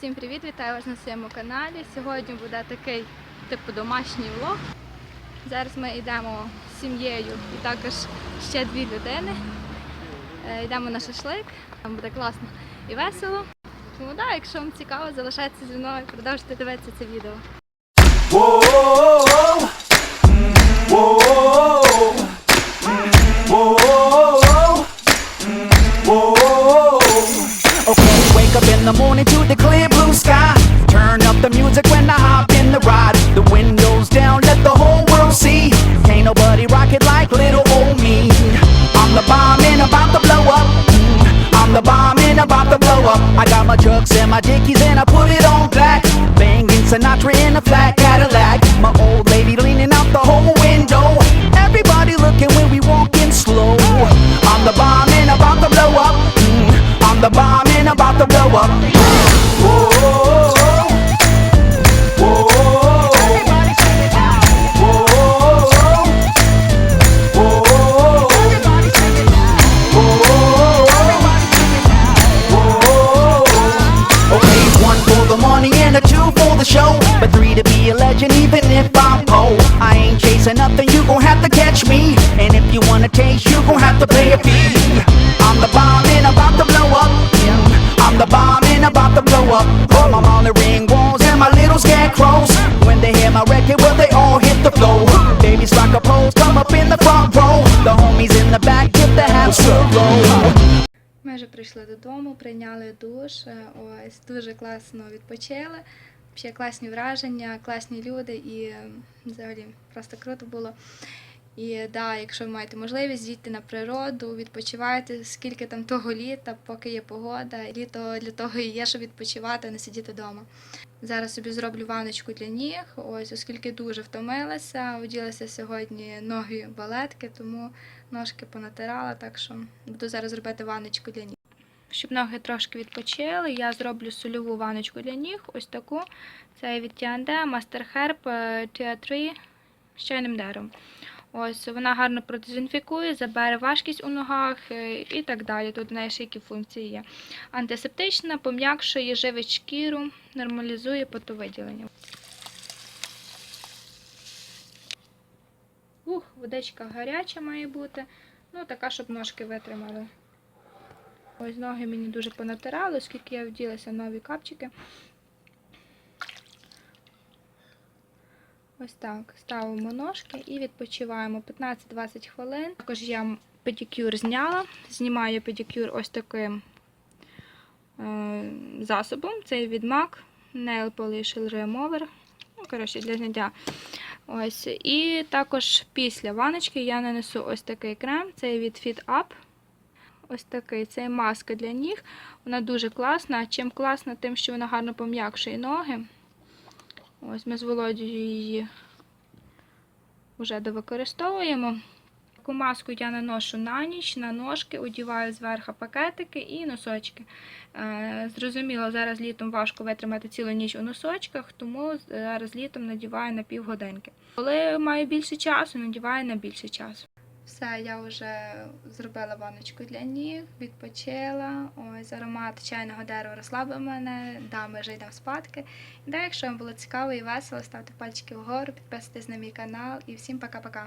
Всім привіт! Вітаю вас на своєму каналі. Сьогодні буде такий типу домашній влог. Зараз ми йдемо з сім'єю і також ще дві людини. Е, Йдемо на шашлик, там буде класно і весело. Тому да, якщо вам цікаво, залишайтеся зі мною, продовжуйте дивитися це відео. The morning to the clear blue sky. Turn up the music when I hop in the ride. The windows down, let the whole world see. Can't nobody rock it like little old me. I'm the bomb and about to blow up. Mm, I'm the bomb and about to blow up. I got my trucks and my dickies and I put it on black. Banging Sinatra in a flat Cadillac. My old and a two for the show. But three to be a legend, even if I'm poor. I ain't chasing nothing, you gon' have to catch me. And if you wanna taste, you gon' have to pay a fee. I'm the bomb and about to blow up. I'm the bomb and about to blow up. I'm on the ring прийшли додому, прийняли душ. е, Ось дуже класно відпочили. Ще класні враження, класні люди і е, взагалі просто круто було. І да, якщо ви маєте можливість, їдьте на природу, відпочивайте, скільки там того літа, поки є погода. Літо для того і є, щоб відпочивати, а не сидіти вдома. Зараз собі зроблю ваночку для ніг, ось, оскільки дуже втомилася, оділася сьогодні ноги балетки, тому ножки понатирала, так що буду зараз робити ваночку для ніг. Щоб ноги трошки відпочили, я зроблю сольову ваночку для ніг, ось таку. Це від T&D Master Herb е, Tia 3 з чайним деревом. Ось вона гарно продезінфікує, забере важкість у ногах е, і так далі. Тут в неї ще які функції є. Антисептична, пом'якшує, живить шкіру, нормалізує потовиділення. Ух, водичка гаряча має бути. Ну, така, щоб ножки витримали. Ось ноги мені дуже понатирали, оскільки я вділася нові капчики. Ось так, ставимо ножки і відпочиваємо 15-20 хвилин. Також я педикюр зняла. Знімаю педикюр ось таким е, засобом. Це від MAC Nail Polish Remover. Ну, коротше, для зняття. Ось. І також після ваночки я нанесу ось такий крем. Це від Fit Up. Ось такий. Це маска для ніг. Вона дуже класна. Чим класна, тим, що вона гарно пом'якшує ноги. Ось ми з Володією її вже довикористовуємо. Таку маску я наношу на ніч, на ножки, одіваю зверху пакетики і носочки. Е, Зрозуміло, зараз літом важко витримати цілу ніч у носочках, тому зараз літом надіваю на півгодинки. Коли маю більше часу, надіваю на більше часу. Все, я вже зробила ваночку для ніг, відпочила. Ось аромат чайного дерева розслабив мене. Да, ми вже йдемо спадки. І якщо вам було цікаво і весело, ставте пальчики вгору, підписуйтесь на мій канал і всім пока-пока.